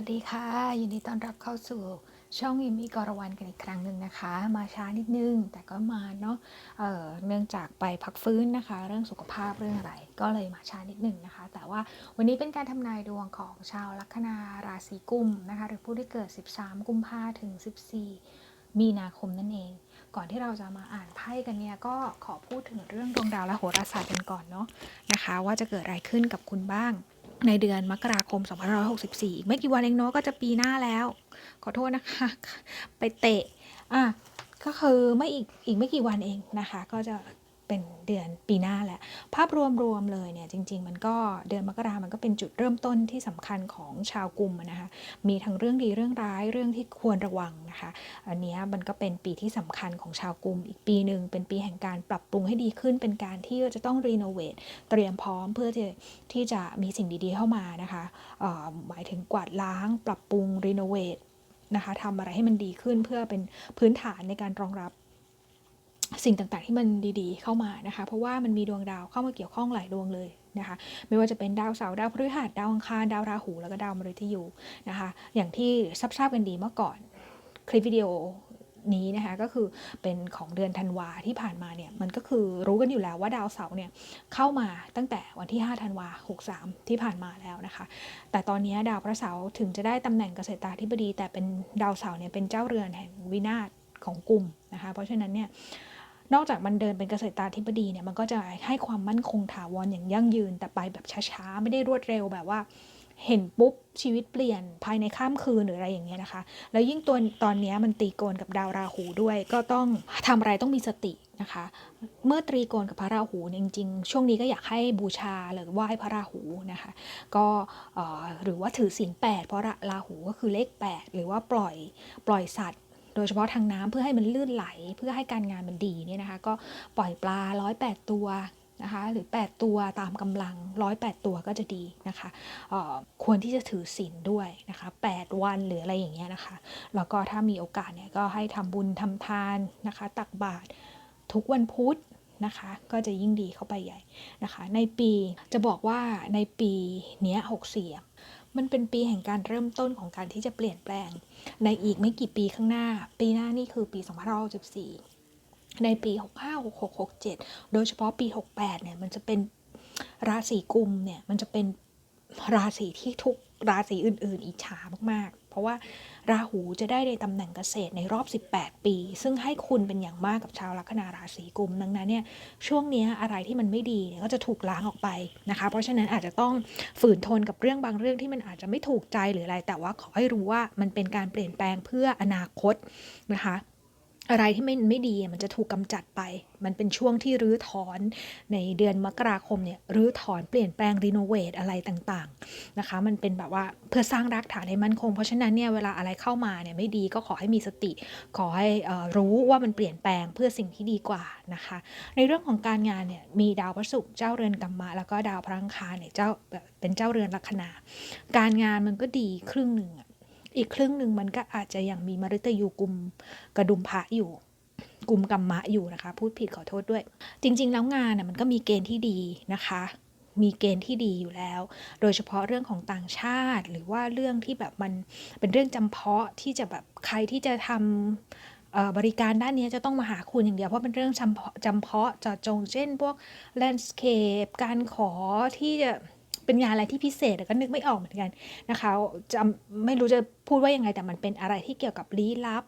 วัสดีค่ะ ยินดีต้อนรับเข้าสู่ช่องยิมมี่กรวันกันอีกครั้งหนึ่งนะคะ มาช้านิดนึง แต่ก็มาเนาะเเนื่องจากไปพักฟื้นนะคะ เรื่องสุขภาพเรื่องอะไร ก็เลยมาช้านิดนึงนะคะ แต่ว่าวันนี้เป็นการทำนายดวงของชาวลัคนาราศีกุมนะคะ หรือผู้ที่เกิด 13 กุมภาถึง 14 มีนาคมนั่นเอง ก่อนที่เราจะมาอ่านไพ่กันเนี่ยก็ขอพูดถึงเรื่องดวงดาวและโหราศาสตร์กันก่อนเนาะนะคะ ว่าจะเกิดอะไรขึ้นกับคุณบ้าง ในเดือนมกราคม 2564 อีกไม่กี่วันเองเนาะก็จะปีหน้าแล้ว ขอโทษนะคะ ไปเตะ อะ ก็คือไม่อีกอีกไม่กี่วันเองนะคะ ก็จะ เป็นเดือนปีหน้าแหละ ภาพรวมรวมเลยเนี่ยจริง ๆ มันก็เดือนมกรามันก็เป็นจุดเริ่มต้นที่สำคัญของชาวกลุ่มนะคะมีทั้งเรื่องดีเรื่องร้ายเรื่องที่ควรระวังนะคะอันนี้มันก็เป็นปีที่สำคัญของชาวกลุ่มอีกปีหนึ่งเป็นปีแห่งการปรับปรุงให้ดีขึ้น เป็นการที่จะต้องรีโนเวทเตรียมพร้อมเพื่อที่ที่จะมีสิ่งดีๆเข้ามานะคะหมายถึงกวาดล้าง ปรับปรุงรีโนเวทนะคะทำอะไรให้มันดีขึ้นเพื่อเป็นพื้นฐานในการรองรับ สิ่งต่างๆที่มันดีๆเข้ามานะคะ เพราะว่ามันมีดวงดาวเข้ามาเกี่ยวข้องหลายดวงเลยนะคะ ไม่ว่าจะเป็นดาวเสาร์ดาวพฤหัสดาวอังคารดาวราหูแล้วก็ดาวมฤตยูนะคะ อย่างที่ทราบกันดีเมื่อก่อนคลิปวิดีโอนี้นะคะก็คือเป็นของเดือนธันวาที่ผ่านมาเนี่ยมันก็คือรู้กันอยู่แล้วว่าดาวเสาร์เนี่ยเข้ามาตั้งแต่วันที่ 5 ธันวา 63 ที่ผ่านมาแล้วนะคะ แต่ตอนนี้ดาวพระเสาร์ถึงจะได้ตำแหน่งเกษตราธิบดี แต่เป็นดาวเสาร์เนี่ยเป็นเจ้าเรือนแห่งวินาศของกลุ่มนะคะ เพราะฉะนั้นเนี่ย นอกจากมันเดินเป็นเกษตราธิบดีเนี่ยมันก็จะให้ความมั่นคงถาวรอย่างยั่งยืน แต่ไปแบบช้าๆ ไม่ได้รวดเร็วแบบว่า เห็นปุ๊บชีวิตเปลี่ยนภายในข้ามคืนหรืออะไรอย่างเงี้ยนะคะ แล้วยิ่งตัวตอนนี้มันตีโกนกับดาวราหูด้วย ก็ต้องทำอะไรต้องมีสตินะคะ เมื่อตรีโกนกับพระราหูจริงๆ ช่วงนี้ก็อยากให้บูชาหรือไหว้พระราหูนะคะ ก็หรือว่าถือศีลแปดเพราะราราหูก็คือเลข 8 หรือว่าปล่อยปล่อยสัตว์ โดยเฉพาะทางน้ำเพื่อให้มันลื่นไหล เพื่อให้การงานมันดีเนี่ยนะคะ ก็ปล่อยปลา 108 ตัวนะคะหรือ 8 ตัวตามกำลัง 108 ตัวก็จะดีนะคะออควรที่จะถือศีลด้วยนะคะ 8 วันหรืออะไรอย่างเงี้ยนะคะ แล้วก็ถ้ามีโอกาสเนี่ยก็ให้ทำบุญทำทานนะคะ ตักบาตรทุกวันพุธนะคะ ก็จะยิ่งดีเข้าไปใหญ่นะคะ ในปีจะบอกว่าในปีเนี้ย64อะ มันเป็นปีแห่งการเริ่มต้นของการที่จะเปลี่ยนแปลง ในอีกไม่กี่ปีข้างหน้า ปีหน้านี่คือปี2564ในปี 65 66 67 โดยเฉพาะปี 68 เนี่ย มันจะเป็นราศีกุมเนี่ย มันจะเป็นราศีที่ทุกราศีอื่น ๆ อิจฉามาก เพราะว่าราหูจะได้ในตำแหน่งเกษตรในรอบ 18 ปี ซึ่งให้คุณเป็นอย่างมากกับชาวลัคนาราศีกุม ดังนั้นเนี่ยช่วงนี้อะไรที่มันไม่ดีก็จะถูกล้างออกไปนะคะ เพราะฉะนั้นอาจจะต้องฝืนทนกับเรื่องบางเรื่องที่มันอาจจะไม่ถูกใจหรืออะไร แต่ว่าขอให้รู้ว่ามันเป็นการเปลี่ยนแปลงเพื่ออนาคตนะคะ อะไรที่ไม่ไม่ดีมันจะถูกกำจัดไป มันเป็นช่วงที่รื้อถอนในเดือนมกราคมเนี่ยรื้อถอนเปลี่ยนแปลงรีโนเวทอะไรต่างๆนะคะ มันเป็นแบบว่าเพื่อสร้างรากฐานให้มั่นคง เพราะฉะนั้นเนี่ยเวลาอะไรเข้ามาเนี่ยไม่ดีก็ขอให้มีสติ ขอให้รู้ว่ามันเปลี่ยนแปลงเพื่อสิ่งที่ดีกว่านะคะ ในเรื่องของการงานเนี่ยมีดาวพระศุกร์เจ้าเรือนกัมมะแล้วก็ดาวพระอังคารเนี่ยเจ้าเป็นเจ้าเรือนลัคนา การงานมันก็ดีครึ่งหนึ่งอะ อีกครึ่งหนึ่งมันก็อาจจะยังมีมฤตยูกุมกระดุมพระอยู่กุมกัมมะอยู่นะคะ พูดผิดขอโทษด้วย จริง ๆ แล้วงานน่ะมันก็มีเกณฑ์ที่ดีนะคะ มีเกณฑ์ที่ดีอยู่แล้ว โดยเฉพาะเรื่องของต่างชาติ หรือว่าเรื่องที่แบบมันเป็นเรื่องจำเพาะที่จะแบบใครที่จะทำบริการด้านนี้จะต้องมาหาคุณอย่างเดียวเพราะเป็นเรื่องจำเพาะจำเพาะจาะจงเช่น พวกแลนด์สเคปการขอที่จะ เป็นงานอะไรที่พิเศษแต่ก็นึกไม่ออกเหมือนกันนะคะจำไม่รู้จะพูดว่ายังไงแต่มันเป็นอะไรที่เกี่ยวกับลี้ลับ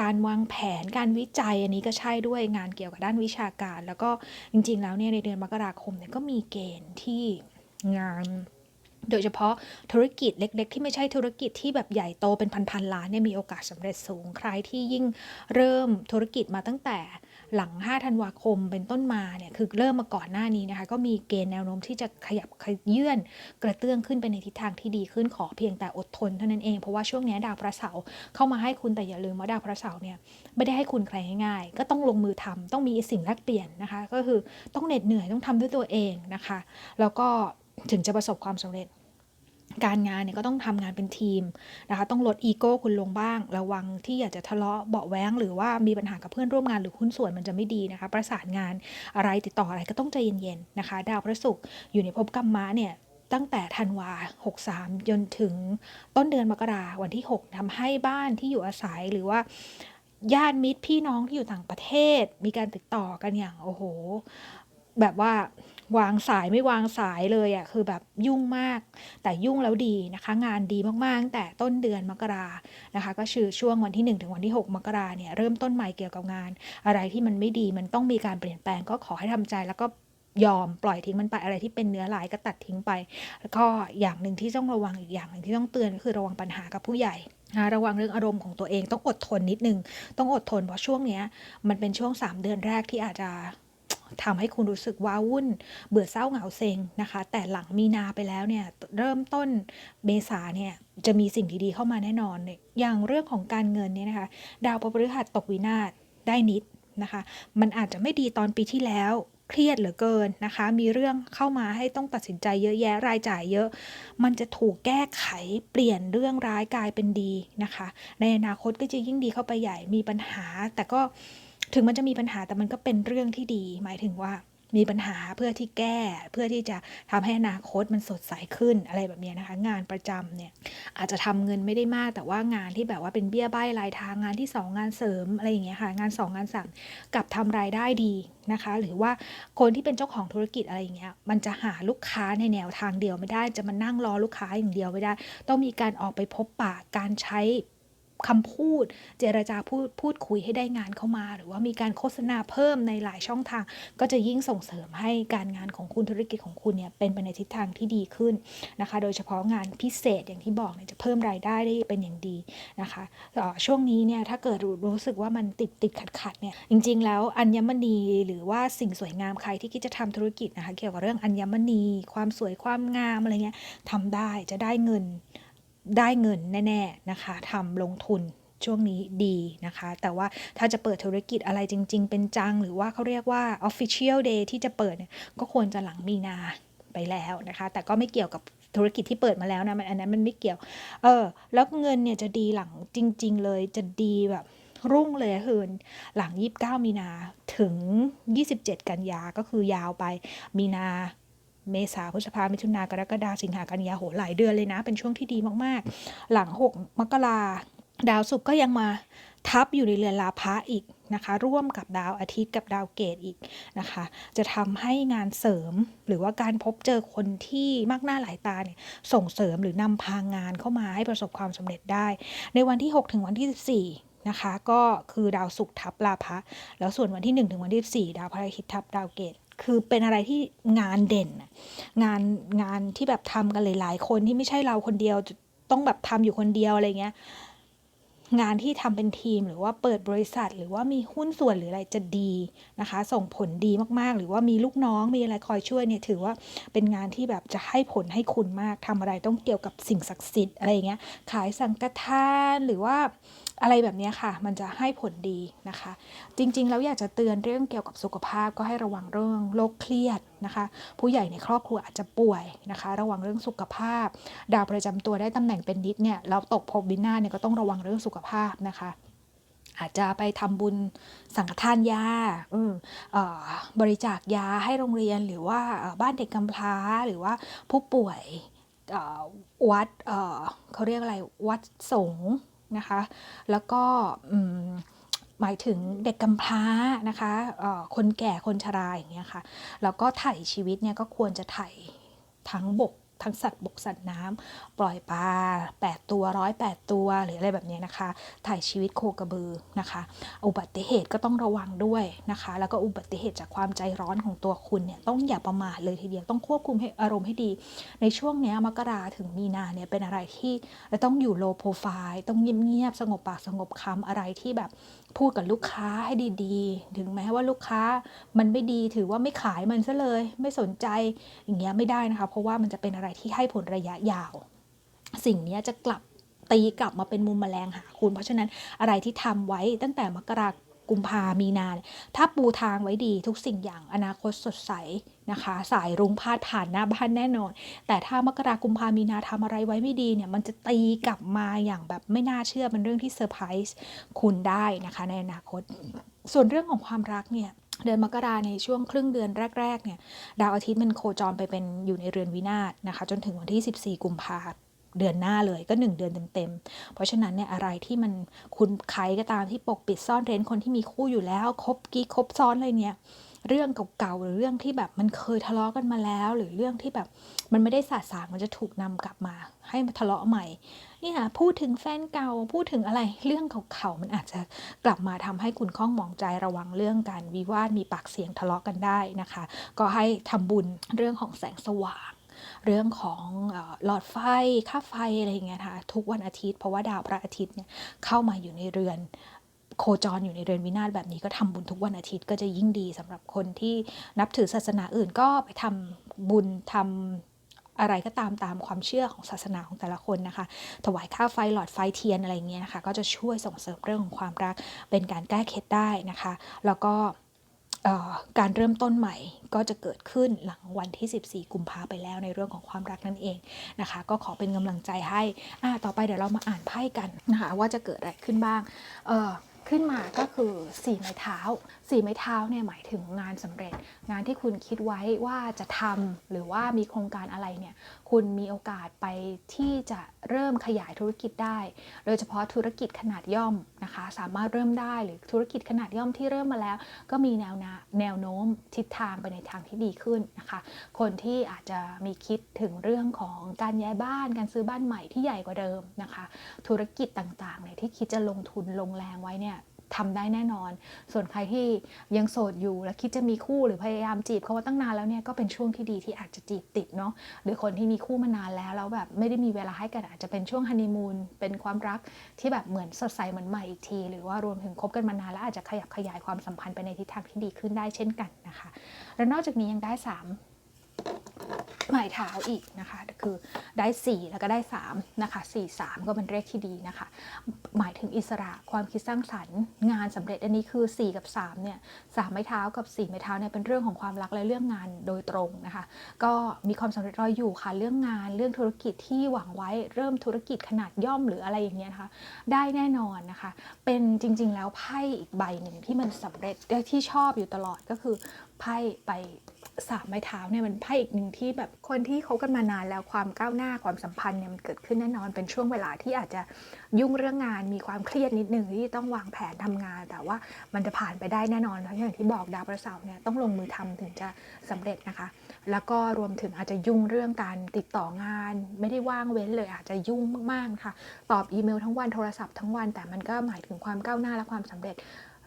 การวางแผนการวิจัยอันนี้ก็ใช่ด้วยงานเกี่ยวกับด้านวิชาการ แล้วก็จริง ๆ แล้วเนี่ยในเดือนมกราคมเนี่ยก็มีเกณฑ์ที่งานโดยเฉพาะธุรกิจเล็ก ๆ ที่ไม่ใช่ธุรกิจที่แบบใหญ่โตเป็นพันๆล้านเนี่ยมีโอกาสสำเร็จสูง ใครที่ยิ่งเริ่มธุรกิจมาตั้งแต่ หลัง 5 ธันวาคมเป็นต้นมาเนี่ยคือเริ่มมาก่อนหน้านี้นะคะ ก็มีเกณฑ์แนวโน้มที่จะขยับขยื่นกระเตื้องขึ้นไปในทิศทางที่ดีขึ้นขอเพียงแต่อดทนเท่านั้นเองเพราะว่าช่วงนี้ดาวพระเสาร์เข้ามาให้คุณแต่อย่าลืมว่าดาวพระเสาร์เนี่ยไม่ได้ให้คุณใครง่ายๆ ก็ต้องลงมือทำต้องมีสิ่งแลกเปลี่ยนนะคะ ก็คือต้องเหน็ดเหนื่อยต้องทำด้วยตัวเองนะคะ แล้วก็ถึงจะประสบความสำเร็จ การงานเนี่ยก็ต้องทำงานเป็นทีมนะคะ ต้องลดอีโก้คุณลงบ้าง ระวังที่อยากจะทะเลาะเบาะแว้ง หรือว่ามีปัญหากับเพื่อนร่วมงานหรือหุ้นส่วนมันจะไม่ดีนะคะ ประสานงานอะไรติดต่ออะไรก็ต้องใจเย็นๆนะคะ ดาวพระศุกร์อยู่ในภพกัมมะเนี่ยตั้งแต่ธันวา 63 จนถึงต้นเดือนมกราวันที่ 6ทำให้บ้านที่อยู่อาศัยหรือว่าญาติมิตรพี่น้องที่อยู่ต่างประเทศ มีการติดต่อกันอย่างโอ้โห แบบว่า วางสายไม่วางสายเลยอะ่ะคือแบบยุ่งมาก แต่ยุ่งแล้วดีนะคะ งานดีมากๆแต่ต้นเดือนมกรานะคะ ก็คือช่วงวันที่ 1 ถึงวันที่ 6 มกราเนี่ยเริ่มต้นใหม่เกี่ยวกับงาน อะไรที่มันไม่ดีมันต้องมีการเปลี่ยนแปลงก็ขอให้ทำใจแล้วก็ยอมปล่อยทิ้งมันไปอะไรที่เป็นเนื้อหลายก็ตัดทิ้งไปแล้วก็อย่างหนึ่งที่ต้องระวังอีกอย่างหนึ่งที่ต้องเตือนก็คือระวังปัญหากับผู้ใหญ่นะระวังเรื่องอารมณ์ของตัวเองต้องอดทนนิดนึง ต้องอดทนเพราะช่วงเนี้ยมันเป็นช่วง 3 เดือนแรกที่อาจจะ ทำให้คุณรู้สึกว้าวุ่น เบื่อเศร้าเหงาเซ็งนะคะ แต่หลังมีนาไปแล้วเนี่ยเริ่มต้นเมษาเนี่ยจะมีสิ่งดีๆเข้ามาแน่นอนเนี่ยอย่างเรื่องของการเงินเนี่ยนะคะ ดาวพระพฤหัสตกวินาศได้นิดนะคะ มันอาจจะไม่ดีตอนปีที่แล้วเครียดเหลือเกินนะคะ มีเรื่องเข้ามาให้ต้องตัดสินใจเยอะแยะรายจ่ายเยอะ มันจะถูกแก้ไขเปลี่ยนเรื่องร้ายกลายเป็นดีนะคะ ในอนาคตก็จะยิ่งดีเข้าไปใหญ่มีปัญหา แต่ก็ ถึงมันจะมีปัญหาแต่มันก็เป็นเรื่องที่ดี หมายถึงว่ามีปัญหาเพื่อที่แก้เพื่อที่จะทำให้อนาคตมันสดใสขึ้นอะไรแบบนี้นะคะ งานประจำเนี่ยอาจจะทำเงินไม่ได้มาก แต่ว่างานที่แบบว่าเป็นเบี้ยใบ้รายทางงานที่ 2 งานเสริมอะไรอย่างเงี้ยค่ะ งาน 2 งานสั่กับทำรายได้ดีนะคะ หรือว่าคนที่เป็นเจ้าของธุรกิจอะไรอย่างเงี้ยมันจะหาลูกค้าในแนวทางเดียวไม่ได้ จะมานั่งรอลูกค้าอย่างเดียวไม่ได้ ต้องมีการออกไปพบปะการใช้ คำพูด เจรจาพูดพูดคุยให้ได้งานเข้ามา หรือว่ามีการโฆษณาเพิ่มในหลายช่องทาง ก็จะยิ่งส่งเสริมให้การงานของคุณธุรกิจของคุณเนี่ยเป็นไปในทิศทางที่ดีขึ้นนะคะ โดยเฉพาะงานพิเศษอย่างที่บอกเนี่ยจะเพิ่มรายได้ได้เป็นอย่างดีนะคะช่วงนี้เนี่ยถ้าเกิดรู้สึกว่ามันติดติดขัดขัดเนี่ยจริง ๆ แล้วอัญมณีหรือว่าสิ่งสวยงามใครที่คิดจะทำธุรกิจนะคะ เกี่ยวกับเรื่องอัญมณี ความสวยความงามอะไรเงี้ยทำได้จะได้เงิน ได้เงินแน่ๆนะคะทำลงทุนช่วงนี้ดีนะคะ แต่ว่าถ้าจะเปิดธุรกิจอะไรจริง ๆ เป็นจัง หรือว่าเขาเรียกว่า official day ที่จะเปิดก็ควรจะหลังมีนาไปแล้วนะคะ แต่ก็ไม่เกี่ยวกับธุรกิจที่เปิดมาแล้วนะมันอันนั้นมันไม่เกี่ยว เออ แล้วเงินเนี่ยจะดีหลังจริง ๆ เลยจะดีแบบรุ่งเลยคือหลัง 29 มีนาถึง 27 กันยาก็คือยาวไปมีนา เมษาพฤษภามิถุนากรกฎาสิงหากันยาโหหลายเดือนเลยนะ เป็นช่วงที่ดีมากๆ หลัง 6 มกราดาวศุกร์ก็ยังมาทับอยู่ในเรือนลาภะอีกนะคะ ร่วมกับดาวอาทิตย์กับดาวเกตอีกนะคะ จะทำให้งานเสริมหรือว่าการพบเจอคนที่มากหน้าหลายตาเนี่ยส่งเสริมหรือนำพางานเข้ามาให้ประสบความสำเร็จได้ ในวันที่ 6 ถึงวันที่ 14นะคะก็คือดาวศุกร์ทับลาภะแล้วส่วนวันที่ 1 ถึงวันที่ 4 ดาวพระอาทิตย์ทับดาวเกต คือเป็นอะไรที่งานเด่น งานงานที่แบบทำกันหลายๆ คนที่ไม่ใช่เราคนเดียวต้องแบบทำอยู่คนเดียวอะไรเงี้ยงานที่ทำเป็นทีมหรือว่าเปิดบริษัท หรือว่ามีหุ้นส่วนหรืออะไรจะดีนะคะ ส่งผลดีมากๆ หรือว่ามีลูกน้องมีอะไรคอยช่วยเนี่ยถือว่าเป็นงานที่แบบจะให้ผลให้คุณมากทำอะไรต้องเกี่ยวกับสิ่งศักดิ์สิทธิ์อะไรอย่างเงี้ยขายสังฆทานหรือว่า อะไรแบบนี้ค่ะ มันจะให้ผลดีนะคะ จริงๆแล้วอยากจะเตือนเรื่องเกี่ยวกับสุขภาพก็ให้ระวังเรื่องโรคเครียดนะคะ ผู้ใหญ่ในครอบครัวอาจจะป่วยนะคะ ระวังเรื่องสุขภาพ ดาวประจำตัวได้ตำแหน่งเป็นนิดเนี่ยเราตกภพวินาเนี่ยก็ต้องระวังเรื่องสุขภาพนะคะอาจจะไปทำบุญสังฆทานยาบริจาคยาให้โรงเรียนหรือว่าบ้านเด็กกำพร้าหรือว่าผู้ป่วยวัดเขาเรียกอะไรวัดสงฆ์ นะคะ แล้วก็หมายถึงเด็กกำพร้านะคะคนแก่คนชราอย่างเงี้ยค่ะ แล้วก็ถ่ายชีวิตเนี่ยก็ควรจะถ่ายทั้งบก ทั้งสัตว์บกสัตว์น้ำปล่อยปลา8 ตัวร้อยแตัว หรืออะไรแบบนี้นะคะ ถ่ายชีวิตโคกระบือนะคะ อุบัติเหตุก็ต้องระวังด้วยนะคะ แล้วก็อุบัติเหตุจากความใจร้อนของตัวคุณเนี่ยต้องอย่าประมาทเลยทีเดียวต้องควบคุมให้อารมณ์ให้ดี ในช่วงนี้มกราถึงมีนาเนี่ยเป็นอะไรที่ต้องอยู่โลโปรไฟล์ต้องเงียบๆสงบปากสงบคำอะไรที่แบบ พูดกับลูกค้าให้ดีๆ ถึงแม้ว่าลูกค้ามันไม่ดีถือว่าไม่ขายมันซะเลย ไม่สนใจอย่างเงี้ยไม่ได้นะคะ เพราะว่ามันจะเป็นอะไรที่ให้ผลระยะยาว สิ่งนี้จะกลับตีกลับมาเป็นมุมแมลงหาคุณ เพราะฉะนั้นอะไรที่ทำไว้ตั้งแต่มกรา กุมภามีนา ถ้าปูทางไว้ดีทุกสิ่งอย่างอนาคตสดใสนะคะ สายรุ้งพาดผ่านหน้าบ้านแน่นอน แต่ถ้ามกรากุมภามีนาทำอะไรไว้ไม่ดีเนี่ย มันจะตีกลับมาอย่างแบบไม่น่าเชื่อเป็นเรื่องที่เซอร์ไพรส์คุณได้นะคะในอนาคต ส่วนเรื่องของความรักเนี่ยเดือนมกราในช่วงครึ่งเดือนแรก ๆ เนี่ย ดาวอาทิตย์มันโคจรไปเป็นอยู่ในเรือนวินาศนะคะ จนถึงวันที่ 14 กุมภาพันธ์ เดือนหน้าเลยก็ 1 เดือนเต็มๆ เพราะฉะนั้นเนี่ยอะไรที่มันคุณใครก็ตามที่ปกปิดซ่อนเร้นคนที่มีคู่อยู่แล้วคบกี้คบซ้อนอะไรเนี่ยเรื่องเก่าๆหรือเรื่องที่แบบมันเคยทะเลาะกันมาแล้ว หรือเรื่องที่แบบมันไม่ได้สาสางมันจะถูกนำกลับมา ให้มาทะเลาะใหม่นี่ค่ะพูดถึงแฟนเก่าพูดถึงอะไรเรื่องเก่าๆมันอาจจะกลับมาทำให้คุณข้องหมองใจระวังเรื่องการวิวาทมีปากเสียงทะเลาะกันได้นะคะ ก็ให้ทำบุญเรื่องของแสงสว่าง เรื่องของหลอดไฟค่าไฟอะไรอย่างเงี้ยค่ะทุกวันอาทิตย์เพราะว่าดาวพระอาทิตย์เนี่ยเข้ามาอยู่ในเรือนโคจรอยู่ในเรือนวินาศแบบนี้ก็ทำบุญทุกวันอาทิตย์ก็จะยิ่งดีสำหรับคนที่นับถือศาสนาอื่นก็ไปทำบุญทำอะไรก็ตามตามความเชื่อของศาสนาของแต่ละคนนะคะ ถวายค่าไฟหลอดไฟเทียนอะไรเงี้ยนะคะ ก็จะช่วยส่งเสริมเรื่องของความรักเป็นการแก้เคล็ดได้นะคะ แล้วก็ การเริ่มต้นใหม่ก็จะเกิดขึ้นหลังวันที่ 14 กุมภาไปแล้วในเรื่องของความรักนั่นเองนะคะ ก็ขอเป็นกำลังใจให้ต่อไปเดี๋ยวเรามาอ่านไพ่กันนะคะว่าจะเกิดอะไรขึ้นบ้างขึ้นมาก็คือสี่ไม้เท้า สี่ไม้เท้าเนี่ยหมายถึงงานสำเร็จ งานที่คุณคิดไว้ว่าจะทำหรือว่ามีโครงการอะไรเนี่ยคุณมีโอกาสไปที่จะเริ่มขยายธุรกิจได้ โดยเฉพาะธุรกิจขนาดย่อมนะคะ สามารถเริ่มได้หรือธุรกิจขนาดย่อมที่เริ่มมาแล้ว ก็มีแนวนาแนวโน้มทิศทางไปในทางที่ดีขึ้นนะคะ คนที่อาจจะมีคิดถึงเรื่องของการย้ายบ้านการซื้อบ้านใหม่ที่ใหญ่กว่าเดิมนะคะ ธุรกิจต่างๆเนี่ยที่คิดจะลงทุนลงแรงไว้เนี่ย ทำได้แน่นอน ส่วนใครที่ยังโสดอยู่และคิดจะมีคู่หรือพยายามจีบเขาว่าตั้งนานแล้วเนี่ยก็เป็นช่วงที่ดีที่อาจจะจีบติดเนาะหรือคนที่มีคู่มานานแล้วแล้วแบบไม่ได้มีเวลาให้กันอาจจะเป็นช่วงฮันนีมูนเป็นความรักที่แบบเหมือนสดใสเหมือนใหม่อีกที หรือว่ารวมถึงคบกันมานานแล้วอาจจะขยับขยายความสัมพันธ์ไปในทิศทางที่ดีขึ้นได้เช่นกันนะคะ แล้วนอกจากนี้ยังได้สาม หมายเท้าอีกนะคะ คือได้ 4 แล้วก็ได้3นะคะ4 3 ก็เป็นเลขที่ดีนะคะ หมายถึงอิสระความคิดสร้างสรรค์ งานสำเร็จอันนี้คือ 4 กับ3เนี่ยสามไม้เท้ากับ4ไม้เท้าเนี่ยเป็นเรื่องของความรักและเรื่องงานโดยตรงนะคะ ก็มีความสำเร็จรออยู่ค่ะ เรื่องงานเรื่องธุรกิจที่หวังไว้เริ่มธุรกิจขนาดย่อมหรืออะไรอย่างเงี้ยนะคะ ได้แน่นอนนะคะ เป็นจริง ๆ แล้วไพ่อีกใบหนึ่งที่มันสำเร็จที่ชอบอยู่ตลอดก็คือไพ่ไป สามไม้เท้าเนี่ยมันไพ่อีกหนึ่งที่แบบคนที่เขากันมานานแล้วความก้าวหน้าความสัมพันธ์เนี่ยมันเกิดขึ้นแน่นอนเป็นช่วงเวลาที่อาจจะยุ่งเรื่องงานมีความเครียดนิดนึงที่ต้องวางแผนทำงาน แต่ว่ามันจะผ่านไปได้แน่นอนเพราะอย่างที่บอกดาวพฤหัสบเนี่ยต้องลงมือทำถึงจะสำเร็จนะคะ แล้วก็รวมถึงอาจจะยุ่งเรื่องการติดต่องาน ไม่ได้ว่างเว้นเลยอาจจะยุ่งมากๆค่ะ ตอบอีเมลทั้งวันโทรศัพท์ทั้งวันแต่มันก็หมายถึงความก้าวหน้าและความสำเร็จ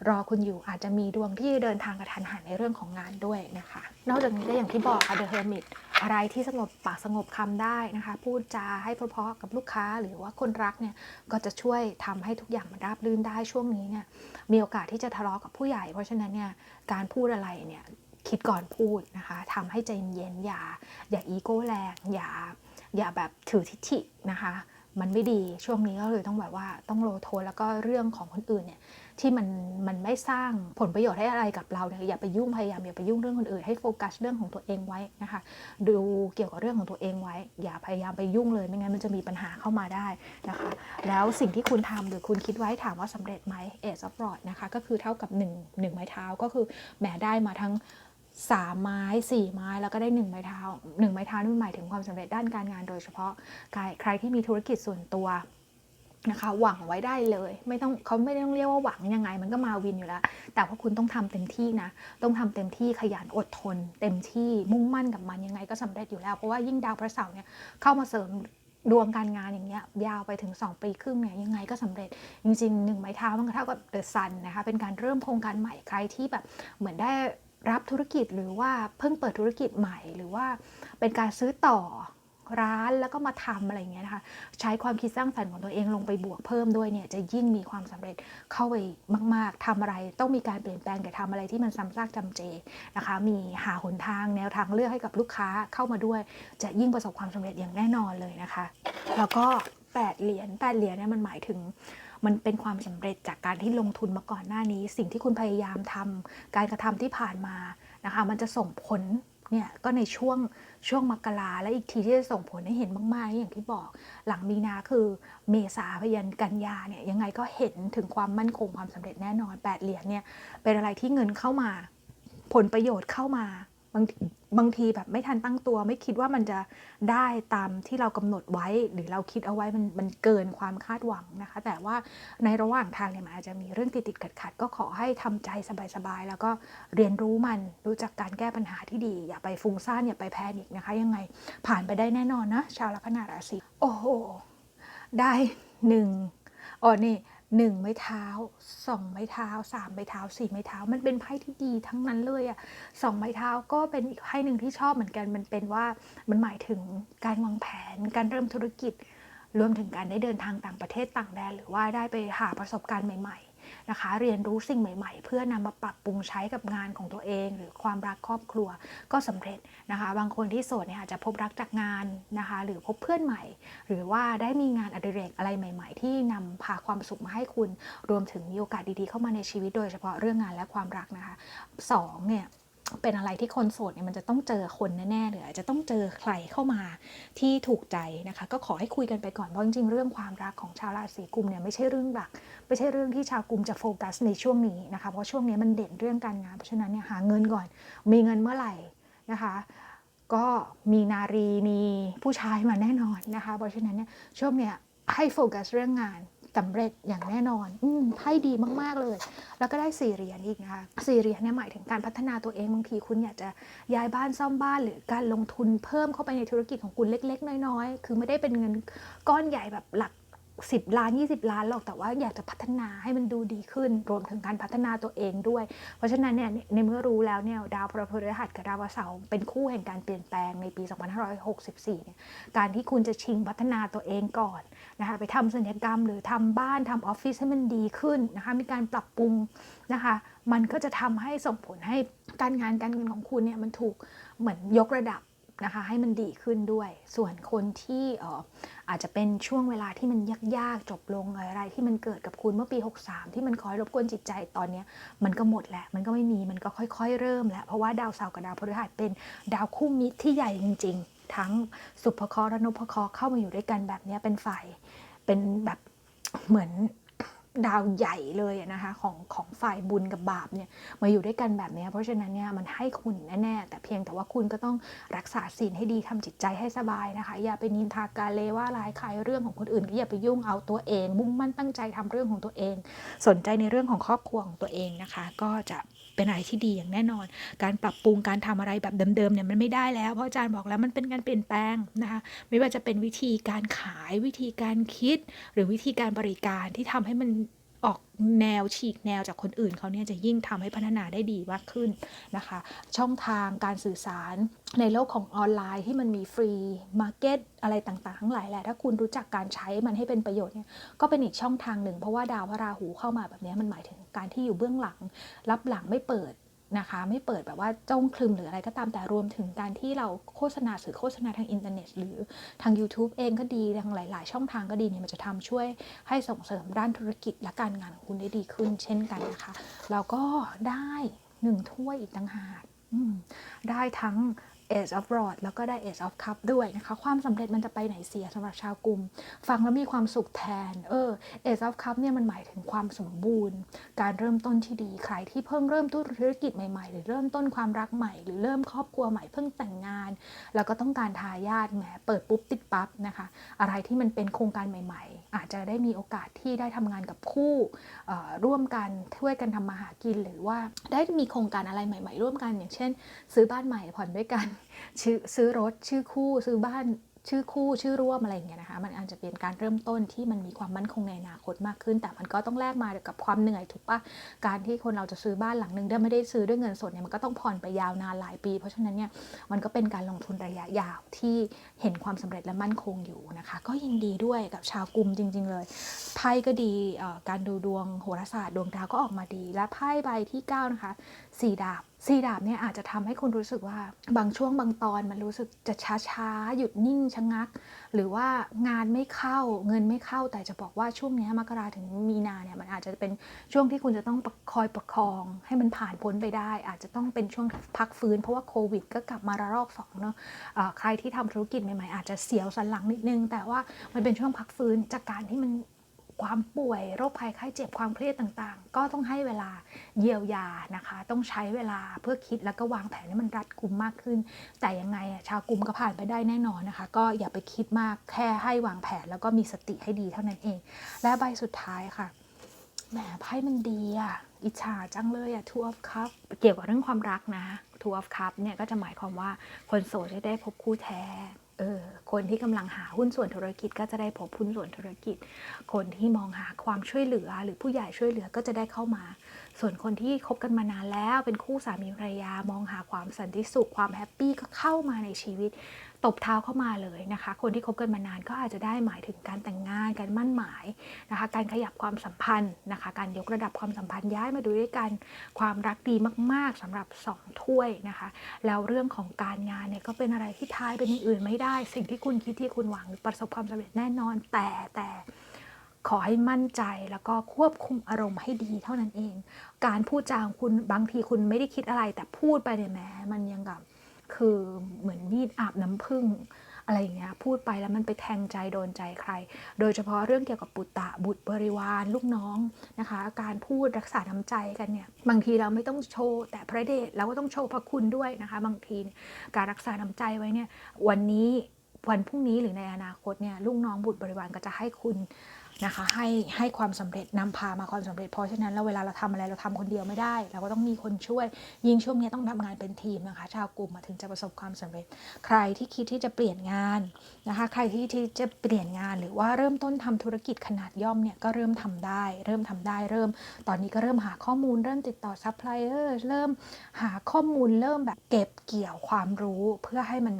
รอคุณอยู่อาจจะมีดวงที่เดินทางกระทันหันในเรื่องของงานด้วยนะคะ นอกจากนี้ก็อย่างที่บอกค่ะ The Hermit อะไรที่สงบปากสงบคำได้นะคะ พูดจาให้เพราะๆกับลูกค้าหรือว่าคนรักเนี่ยก็จะช่วยทำให้ทุกอย่างมันราบรื่นได้ช่วงนี้เนี่ยมีโอกาสที่จะทะเลาะกับผู้ใหญ่ เพราะฉะนั้นเนี่ยการพูดอะไรเนี่ยคิดก่อนพูดนะคะทำให้ใจเย็นๆอย่าอย่าอีโก้แรงอย่าอย่าแบบถือทิฐินะคะ มันไม่ดีช่วงนี้ก็เลยต้องแบบว่าต้องโลโทนแล้วก็เรื่องของคนอื่นเนี่ยที่มันมันไม่สร้างผลประโยชน์ให้อะไรกับเราเนี่ยอย่าไปยุ่งพยายามอย่าไปยุ่งเรื่องคนอื่นให้โฟกัสเรื่องของตัวเองไว้นะคะดูเกี่ยวกับเรื่องของตัวเองไว้ อย่าพยายามไปยุ่งเลยไม่งั้นมันจะมีปัญหาเข้ามาได้นะคะ แล้วสิ่งที่คุณทำหรือคุณคิดไว้ถามว่าสำเร็จไหมเอซอฟรอดนะคะก็คือเท่ากับ1งไม้เท้าก็คือแหมได้มาทั้ง สามไม้สี่ไม้แล้วก็ได้หนึ่งไม้เท้าหนึ่งไม้เท้านี่หมายถึงความสำเร็จด้านการงานโดยเฉพาะใครใครที่มีธุรกิจส่วนตัวนะคะหวังไว้ได้เลย ไม่ต้องเขาไม่ต้องเรียกว่าหวังยังไง มันก็มาวินอยู่แล้ว แต่ว่าคุณต้องทำเต็มที่นะ ต้องทำเต็มที่ขยันอดทน เต็มที่มุ่งมั่นกับมันยังไงก็สำเร็จอยู่แล้ว เพราะว่ายิ่งดาวพระเสาร์เนี่ยเข้ามาเสริมดวงการงานอย่างเงี้ยยาวไปถึง 2 ปีครึ่งเนี่ยยังไงก็สำเร็จจริงๆหนึ่งไม้เท้ามันก็เท่ากับเดอะซันนะคะเป็นการเริ่มโครงการใหม่ใครที่แบบเหมือนได้ รับธุรกิจหรือว่าเพิ่งเปิดธุรกิจใหม่ หรือว่าเป็นการซื้อต่อร้านแล้วก็มาทำอะไรอย่างเงี้ยนะคะใช้ความคิดสร้างสรรค์ของตัวเองลงไปบวกเพิ่มด้วยเนี่ยจะยิ่งมีความสำเร็จเข้าไปมาก ๆทำอะไร ต้องมีการเปลี่ยนแปลงแต่ทำอะไรที่มันซ้ำซากจำเจนะคะ มีหาหนทางแนวทางเลือกให้กับลูกค้าเข้ามาด้วย จะยิ่งประสบความสำเร็จอย่างแน่นอนเลยนะคะ แล้วก็8เหรียญ8เหรียญเนี่ยมันหมายถึง มันเป็นความสำเร็จจากการที่ลงทุนมาก่อนหน้านี้ สิ่งที่คุณพยายามทำการกระทำที่ผ่านมานะคะ มันจะส่งผลเนี่ยก็ในช่วงช่วงมกราและอีกทีที่จะส่งผลให้เห็นมากๆอย่างที่บอกหลังมีนาคือเมษาพยันกันยาเนี่ยยังไงก็เห็นถึงความมั่นคงความสำเร็จแน่นอนแปดเหรียญเนี่ยเป็นอะไรที่เงินเข้ามา ผลประโยชน์เข้ามา บางบางทีแบบไม่ทันตั้งตัว ไม่คิดว่ามันจะได้ตามที่เรากำหนดไว้ หรือเราคิดเอาไว้มันมันเกินความคาดหวังนะคะ แต่ว่าในระหว่างทางเนี่ยมันอาจจะมีเรื่องติดติดขัดขัดก็ขอให้ทำใจสบายๆ แล้วก็เรียนรู้มันรู้จักการแก้ปัญหาที่ดี อย่าไปฟุ้งซ่านอย่าไปแพนิคนะคะ ยังไงผ่านไปได้แน่นอนนะ ชาวลัคนาราศีโอ้โหได้หนึ่งอ๋อนี่ หนึ่งไม้เท้าสองไม้เท้าสามไม้เท้าสี่ไม้เท้ามันเป็นไพ่ที่ดีทั้งนั้นเลยอะสองไม้เท้าก็เป็นอีกไพ่หนึ่งที่ชอบเหมือนกันมันเป็นว่ามันหมายถึงการวางแผน การเริ่มธุรกิจ รวมถึงการได้เดินทางต่างประเทศต่างแดนหรือว่าได้ไปหาประสบการณ์ใหม่ ๆ นะคะ เรียนรู้สิ่งใหม่ ๆ เพื่อนำมาปรับปรุงใช้กับงานของตัวเอง หรือความรักครอบครัวก็สำเร็จนะคะ บางคนที่โสดเนี่ยอาจจะพบรักจากงานนะคะ หรือพบเพื่อนใหม่ หรือว่าได้มีงานอดิเรกอะไรใหม่ ๆ ที่นำพาความสุขมาให้คุณ รวมถึงมีโอกาสดีๆเข้ามาในชีวิตโดยเฉพาะเรื่องงานและความรักนะคะสองเนี่ย เป็นอะไรที่คนโสดเนี่ยมันจะต้องเจอคนแน่ๆเลยอาจจะต้องเจอใครเข้ามาที่ถูกใจนะคะ ก็ขอให้คุยกันไปก่อนเพราะจริงๆเรื่องความรักของชาวราศีกุมเนี่ยไม่ใช่เรื่องหลัก ไม่ใช่เรื่องที่ชาวกุมจะโฟกัสในช่วงนี้นะคะ เพราะช่วงนี้มันเด่นเรื่องการงานเพราะฉะนั้นเนี่ยหาเงินก่อน มีเงินเมื่อไหร่นะคะ ก็มีนารีมีผู้ชายมาแน่นอนนะคะ เพราะฉะนั้นเนี่ยช่วงเนี้ยให้โฟกัสเรื่องงาน สำเร็จอย่างแน่นอนอืมไพ่ดีมากๆเลย แล้วก็ได้สี่เหรียญอีกนะคะสี่เหรียญเนี่ยหมายถึงการพัฒนาตัวเองบางทีคุณอยากจะย้ายบ้านซ่อมบ้าน หรือการลงทุนเพิ่มเข้าไปในธุรกิจของคุณเล็ก ๆ น้อยๆ คือไม่ได้เป็นเงินก้อนใหญ่แบบหลัก 10 ล้าน 20 ล้านหรอกแต่ว่าอยากจะพัฒนาให้มันดูดีขึ้น รวมถึงการพัฒนาตัวเองด้วย เพราะฉะนั้นเนี่ยในเมื่อรู้แล้วเนี่ยดาวพระพฤหัสกับดาวเสาร์เป็นคู่แห่งการเปลี่ยนแปลงในปี 2564เนี่ยการที่คุณจะชิงพัฒนาตัวเองก่อนนะคะไปทำศัลยกรรมหรือทำบ้านทำออฟฟิศให้มันดีขึ้นนะคะมีการปรับปรุงนะคะมันก็จะทำให้ส่งผลให้การงานการเงินของคุณเนี่ยมันถูกเหมือนยกระดับ นะคะให้มันดีขึ้นด้วย ส่วนคนที่อาจจะเป็นช่วงเวลาที่มันยากๆจบลงอะไรที่มันเกิดกับคุณเมื่อปี 63 ที่มันคอยรบกวนจิตใจตอนนี้มันก็หมดแหละ มันก็ไม่มีมันก็ค่อยๆ เริ่มแหละเพราะว่าดาวเสาร์กับดาวพฤหัสเป็นดาวคู่มิตรที่ใหญ่จริง ๆ ทั้งสุภเคราะห์และนพเคราะห์เข้ามาอยู่ด้วยกันแบบนี้เป็นฝ่ายเป็นแบบเหมือน ดาวใหญ่เลยอะนะคะของของฝ่ายบุญกับบาปเนี่ยมาอยู่ด้วยกันแบบนี้ เพราะฉะนั้นเนี่ยมันให้คุณแน่ๆแต่เพียงแต่ว่าคุณก็ต้องรักษาศีลให้ดีทำจิตใจให้สบายนะคะ อย่าไปนินทากาเลว่าร้ายใครเรื่องของคนอื่นก็อย่าไปยุ่งเอาตัวเอง มุ่งมั่นตั้งใจทำเรื่องของตัวเอง สนใจในเรื่องของครอบครัวของตัวเองนะคะ ก็จะเป็นอะไรที่ดีอย่างแน่นอน การปรับปรุงการทำอะไรแบบเดิมๆเนี่ยมันไม่ได้แล้ว เพราะอาจารย์บอกแล้วมันเป็นการเปลี่ยนแปลงนะคะไม่ว่าจะเป็นวิธีการขายวิธีการคิด หรือวิธีการบริการที่ทำให้มัน ออกแนวฉีกแนวจากคนอื่นเขาเนี่ยจะยิ่งทำให้พัฒนาได้ดีมากขึ้นนะคะ ช่องทางการสื่อสารในโลกของออนไลน์ที่มันมีฟรีมาร์เก็ตอะไรต่างๆ ทั้งหลายแหละ ถ้าคุณรู้จักการใช้มันให้เป็นประโยชน์เนี่ยก็เป็นอีกช่องทางหนึ่ง เพราะว่าดาวพระราหูเข้ามาแบบนี้มันหมายถึงการที่อยู่เบื้องหลัง รับหลังไม่เปิด นะคะ ไม่เปิดแบบว่าจ้องคลึมหรืออะไรก็ตามแต่รวมถึงการที่เราโฆษณาสื่อโฆษณาทางอินเทอร์เน็ต หรือทาง YouTube เองก็ดีทางหลาย ๆ ช่องทางก็ดีเนี่ยมันจะทำช่วยให้ส่งเสริมด้านธุรกิจและการงานของคุณได้ดีขึ้น เช่นกันนะคะแล้วก็ได้หนึ่งถ้วยอีกต่างหากได้ทั้ง Ace of Rod แล้วก็ได้ Ace of Cup ด้วยนะคะ ความสำเร็จมันจะไปไหนเสียสำหรับชาวกลุ่ม ฟังแล้วมีความสุขแทน เออ Ace of Cup เนี่ยมันหมายถึงความสมบูรณ์ การเริ่มต้นที่ดี ใครที่เพิ่งเริ่มธุรกิจใหม่ๆ หรือเริ่มต้นความรักใหม่ หรือเริ่มครอบครัวใหม่เพิ่งแต่งงาน แล้วก็ต้องการทายาทแหมเปิดปุ๊บติดปั๊บนะคะ อะไรที่มันเป็นโครงการใหม่ ๆ อาจจะได้มีโอกาสที่ได้ทำงานกับคู่ร่วมกันช่วยกันทำมาหากิน หรือว่าได้มีโครงการอะไรใหม่ ๆ ร่วมกัน อย่างเช่น ซื้อบ้านใหม่ผ่อนด้วยกันซื้อรถชื่อคู่ซื้อบ้าน ชื่อคู่ชื่อร่วมอะไรอย่างเงี้ยนะคะมันอาจจะเป็นการเริ่มต้นที่มันมีความมั่นคงในอนาคตมากขึ้น แต่มันก็ต้องแลกมากับความเหนื่อยถูกปะการที่คนเราจะซื้อบ้านหลังหนึ่งได้ไม่ได้ซื้อด้วยเงินสดเนี่ยมันก็ต้องผ่อนไปยาวนานหลายปี เพราะฉะนั้นเนี่ยมันก็เป็นการลงทุนระยะยาวที่เห็นความสำเร็จและมั่นคงอยู่นะคะ ก็ยินดีด้วยกับชาวกลุ่มจริง ๆ เลยไพ่ก็ดีการดูดวงโหราศาสตร์ดวงดาวก็ออกมาดี และไพ่ใบที่เก้านะคะสี่ดาบ สี่ดาบเนี่ยอาจจะทำให้คุณรู้สึกว่าบางช่วงบางตอนมันรู้สึกจะช้าช้าๆหยุดนิ่งชะงัก หรือว่างานไม่เข้าเงินไม่เข้า แต่จะบอกว่าช่วงนี้มกราถึงมีนาเนี่ยมันอาจจะเป็นช่วงที่คุณจะต้องคอยประคอง ให้มันผ่านพ้นไปได้ อาจจะต้องเป็นช่วงพักฟื้น เพราะว่าโควิด ก็กลับมาระลอกสองเนาะใครที่ทำธุรกิจใหม่ๆอาจจะเสียวสันหลังนิดนึง แต่ว่ามันเป็นช่วงพักฟื้นจากการที่มัน ความป่วยโรคภัยไข้เจ็บความเครียดต่างๆ ก็ต้องให้เวลาเยียวยานะคะ ต้องใช้เวลาเพื่อคิดแล้วก็วางแผนให้มันรัดกุมมากขึ้น แต่ยังไงชาวกุมก็ผ่านไปได้แน่นอนนะคะ ก็อย่าไปคิดมากแค่ให้วางแผนแล้วก็มีสติให้ดีเท่านั้นเอง และใบสุดท้ายค่ะแหมไพ่มันดีอะอิจฉาจังเลยอะ two of cup เกี่ยวกับเรื่องความรักนะ two of cup เนี่ยก็จะหมายความว่าคนโสดจะได้พบคู่แท้ เออคนที่กำลังหาหุ้นส่วนธุรกิจก็จะได้พบหุ้นส่วนธุรกิจ คนที่มองหาความช่วยเหลือหรือผู้ใหญ่ช่วยเหลือก็จะได้เข้ามา ส่วนคนที่คบกันมานานแล้วเป็นคู่สามีภรรยามองหาความสันติสุขความแฮปปี้ก็เข้ามาในชีวิต ตบเท้าเข้ามาเลยนะคะ คนที่คบกันมานานก็อาจจะได้หมายถึงการแต่งงานการมั่นหมายนะคะ การขยับความสัมพันธ์นะคะ การยกระดับความสัมพันธ์ย้ายมาดูด้วยกันความรักดีมาก ๆสำหรับสองถ้วยนะคะ แล้วเรื่องของการงานเนี่ยก็เป็นอะไรที่ทายเป็นอย่างอื่นไม่ได้ สิ่งที่คุณคิดที่คุณหวังประสบความสำเร็จแน่นอนแต่แต่ ขอให้มั่นใจแล้วก็ควบคุมอารมณ์ให้ดีเท่านั้นเอง การพูดจาของคุณบางทีคุณไม่ได้คิดอะไร แต่พูดไปเนี่ยแหมมันยังกับคือเหมือนมีดอาบน้ำผึ้งอะไรอย่างเงี้ยพูดไปแล้วมันไปแทงใจโดนใจใคร โดยเฉพาะเรื่องเกี่ยวกับปุตตะบุตรบริวารลูกน้องนะคะ การพูดรักษาน้ำใจกันเนี่ยบางทีเราไม่ต้องโชว์แต่พระเดชเราก็ต้องโชว์พระคุณด้วยนะคะ บางทีการรักษาน้ำใจไว้เนี่ยวันนี้วันพรุ่งนี้หรือในอนาคตเนี่ยลูกน้องบุตรบริวารก็จะให้คุณ นะคะ ให้ให้ความสำเร็จนำพามาความสำเร็จ เพราะฉะนั้นแล้วเวลาเราทำอะไรเราทำคนเดียวไม่ได้ เราก็ต้องมีคนช่วย ยิ่งช่วงนี้ต้องทำงานเป็นทีมนะคะ ชาวกลุ่มมาถึงจะประสบความสำเร็จ ใครที่คิดที่จะเปลี่ยนงานนะคะ ใครที่ที่จะเปลี่ยนงานหรือว่าเริ่มต้นทำธุรกิจขนาดย่อมเนี่ยก็เริ่มทำได้ เริ่มทำได้เริ่ม ตอนนี้ก็เริ่มหาข้อมูลเริ่มติดต่อซัพพลายเออร์เริ่มหาข้อมูลเริ่มแบบเก็บเกี่ยวความรู้เพื่อให้มัน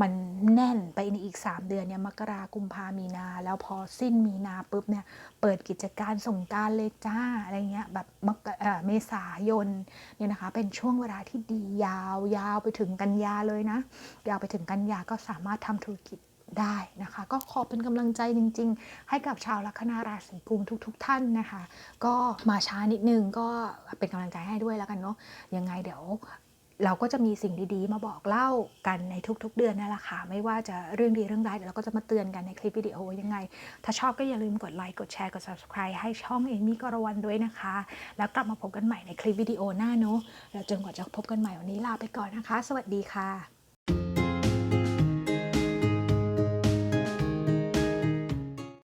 มันแน่นไปในอีก 3 เดือนเนี่ยมกรากุมภามีนา แล้วพอสิ้นมีนาปุ๊บเนี่ยเปิดกิจการส่งการเลยจ้าอะไรเงี้ยแบบมกเอ่อเมษายนเนี่ยนะคะเป็นช่วงเวลาที่ดียาวยาวไปถึงกันยาเลยนะ ยาวไปถึงกันยาก็สามารถทำธุรกิจได้นะคะ ก็ขอเป็นกำลังใจจริง ๆ ให้กับชาวลัคนาราศีกุมทุกๆท่านนะคะ ก็มาช้านิดนึงก็เป็นกำลังใจให้ด้วยแล้วกันเนาะยังไงเดี๋ยว เราก็จะมีสิ่งดีๆ มาบอกเล่ากันในทุกๆ เดือนนั่นแหละค่ะ ไม่ว่าจะเรื่องดีเรื่องร้ายเดี๋ยวเราก็จะมาเตือนกันในคลิปวิดีโอยังไง ถ้าชอบก็อย่าลืมกดไลค์กดแชร์กด subscribe ให้ช่องเอมี่กรวันด้วยนะคะ แล้วกลับมาพบกันใหม่ในคลิปวิดีโอหน้าเนาะแล้วจนกว่าจะพบกันใหม่วันนี้ลาไปก่อนนะคะ สวัสดีค่ะ